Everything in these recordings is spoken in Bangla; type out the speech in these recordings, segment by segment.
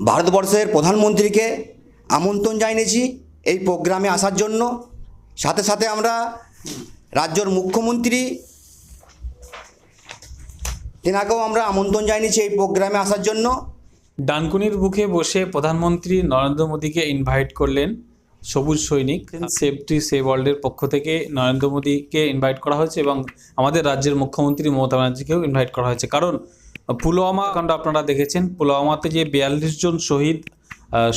ভারতবর্ষের প্রধানমন্ত্রীকে আমন্ত্রণ জানিয়েছি এই প্রোগ্রামে আসার জন্য। সাথে সাথে আমরা রাজ্যর মুখ্যমন্ত্রী তেনাকেও আমরা আমন্ত্রণ জানিয়েছি এই প্রোগ্রামে আসার জন্য। ডানকুনির বুকে বসে প্রধানমন্ত্রী নরেন্দ্র মোদীকে ইনভাইট করলেন সবুজ সৈনিক সেফটি সেভ ওয়ার্ল্ডের পক্ষ থেকে নরেন্দ্র মোদীকে ইনভাইট করা হয়েছে এবং আমাদের রাজ্যের মুখ্যমন্ত্রী মমতা ব্যানার্জিকেও ইনভাইট করা হয়েছে। কারণ পুলওয়ামা কাণ্ড আপনারা দেখেছেন, পুলওয়ামাতে যে বিয়াল্লিশ জন শহীদ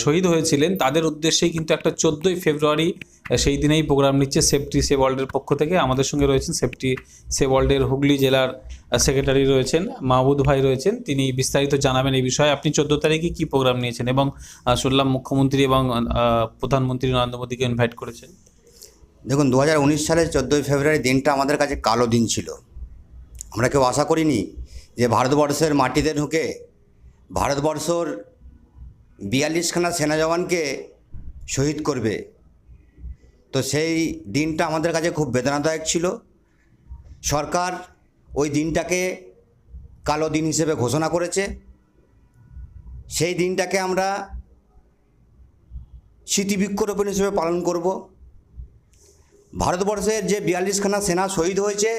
শহীদ হয়েছিলেন, তাদের উদ্দেশ্যেই কিন্তু একটা চোদ্দোই ফেব্রুয়ারি সেই দিনেই প্রোগ্রাম নিচ্ছে সেফটি সে ওয়ার্ল্ডের পক্ষ থেকে। আমাদের সঙ্গে রয়েছেন সেফটি সে ওয়ার্ল্ডের হুগলি জেলার সেক্রেটারি রয়েছেন মাহবুদ ভাই রয়েছেন। তিনি বিস্তারিত জানাবেন এই বিষয়ে। আপনি চোদ্দ তারিখে কি প্রোগ্রাম নিয়েছেন এবং শুনলাম মুখ্যমন্ত্রী এবং প্রধানমন্ত্রী নরেন্দ্র মোদীকে ইনভাইট করেছেন। দেখুন দু হাজার উনিশ সালের চোদ্দোই ফেব্রুয়ারি দিনটা আমাদের কাছে কালো দিন ছিল। আমরা কেউ আশা করিনি যে ভারতবর্ষের মাটিতে ঢুকে ভারতবর্ষর বিয়াল্লিশখানা সেনা জওয়ানকে শহীদ করবে। তো সেই দিনটা আমাদের কাছে খুব বেদনাদায়ক ছিল। সরকার ওই দিনটাকে কালো দিন হিসেবে ঘোষণা করেছে। সেই দিনটাকে আমরা স্মৃতিবৃক্ষরোপণ হিসেবে পালন করব। ভারতবর্ষের যে বিয়াল্লিশখানা সেনা শহীদ হয়েছে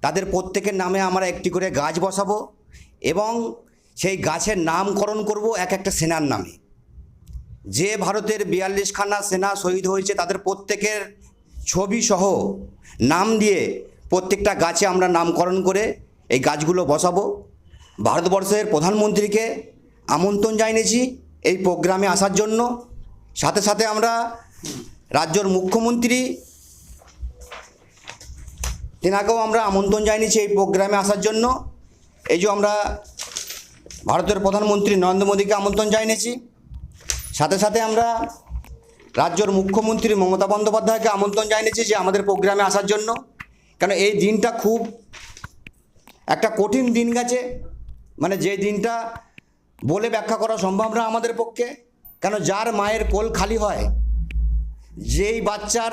তাদের প্রত্যেকের নামে আমরা একটি করে গাছ বসাবো এবং সেই গাছের নামকরণ করব এক একটা সেনার নামে। যে ভারতের বিয়াল্লিশখানা সেনা শহীদ হয়েছে তাদের প্রত্যেকের ছবি সহ নাম দিয়ে প্রত্যেকটা গাছে আমরা নামকরণ করে এই গাছগুলো বসাবো। ভারতবর্ষের প্রধানমন্ত্রীকে আমন্ত্রণ জানিয়েছি এই প্রোগ্রামে আসার জন্য। সাথে সাথে আমরা রাজ্যর মুখ্যমন্ত্রী তেনাকেও আমরা আমন্ত্রণ জানিয়েছি এই প্রোগ্রামে আসার জন্য। এই যে আমরা ভারতের প্রধানমন্ত্রী নরেন্দ্র মোদীকে আমন্ত্রণ জানিয়েছি। সাথে সাথে আমরা রাজ্যর মুখ্যমন্ত্রী মমতা বন্দ্যোপাধ্যায়কে আমন্ত্রণ জানিয়েছি যে আমাদের প্রোগ্রামে আসার জন্য। কেন এই দিনটা খুব একটা কঠিন দিন গেছে। মানে যে দিনটা বলে ব্যাখ্যা করা সম্ভব না আমাদের পক্ষে। কেন যার মায়ের কোল খালি হয়, যেই বাচ্চার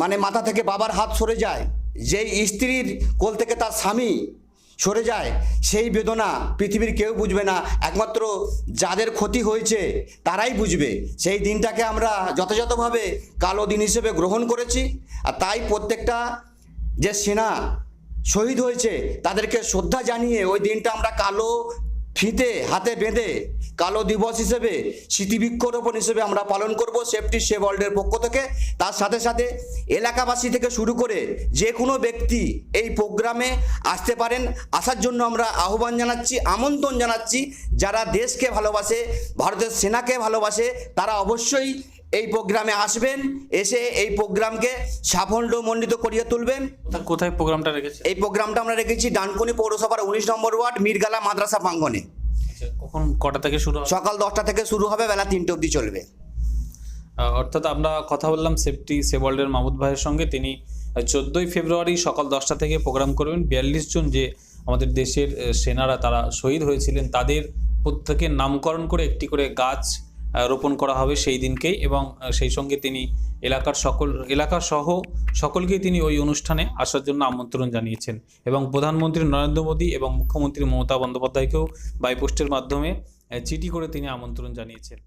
মানে মাথা থেকে বাবার হাত সরে যায় যেই স্ত্রীর কোল থেকে তার স্বামী সরে যায়, সেই বেদনা পৃথিবীর কেউ বুঝবে না। একমাত্র যাদের ক্ষতি হয়েছে, তারাই বুঝবে। সেই দিনটাকে আমরা যথাযথভাবে কালো দিন হিসেবে গ্রহণ করেছি আর তাই প্রত্যেকটা যে সেনা শহীদ হয়েছে, তাদেরকে শ্রদ্ধা জানিয়ে ওই দিনটা আমরা কালো ফিতে, হাতে বেঁধে কালো দিবস হিসেবে স্মৃতিবৃক্ষরোপণ হিসেবে আমরা পালন করব সেফটি সে ওয়ার্ল্ডের পক্ষ থেকে। তার সাথে সাথে এলাকাবাসী থেকে শুরু করে যে কোনো ব্যক্তি এই প্রোগ্রামে আসতে পারেন। আসার জন্য আমরা আহ্বান জানাচ্ছি, আমন্ত্রণ জানাচ্ছি। যারা দেশকে ভালোবাসে, ভারতের সেনাকে ভালোবাসে, তারা অবশ্যই এই প্রোগ্রামে আসবেন এসে এই প্রোগ্রামকে সাফল্যমণ্ডিত করিয়ে তুলবেন। কোথায় প্রোগ্রামটা রেখেছে এই প্রোগ্রামটা আমরা রেখেছি ডানকুনি পৌরসভার উনিশ নম্বর ওয়ার্ড মিরগালা মাদ্রাসা প্রাঙ্গনে আচ্ছা, কখন কটা থেকে শুরু? সকাল দশটা থেকে শুরু হবে বেলা তিনটে অবধি চলবে। অর্থাৎ আমরা কথা বললাম সেফটি সেভওয়ার্ল্ডের মাহমুদ ভাইয়ের সঙ্গে। তিনি চোদ্দোই ফেব্রুয়ারি সকাল দশটা থেকে প্রোগ্রাম করবেন। বিয়াল্লিশ জন যে আমাদের দেশের সেনারা তারা শহীদ হয়েছিলেন তাদের প্রত্যেকের নামকরণ করে একটি করে গাছ রোপণ করা হবে সেই দিনকেই এবং সেই সঙ্গে তিনি এলাকার সকল এলাকা সহ সকলকেই তিনি ওই অনুষ্ঠানে আসার জন্য আমন্ত্রণ জানিয়েছেন এবং প্রধানমন্ত্রী নরেন্দ্র মোদী এবং মুখ্যমন্ত্রী মমতা বন্দ্যোপাধ্যায়কেও বাইপোস্টের মাধ্যমে চিঠি করে তিনি আমন্ত্রণ জানিয়েছেন।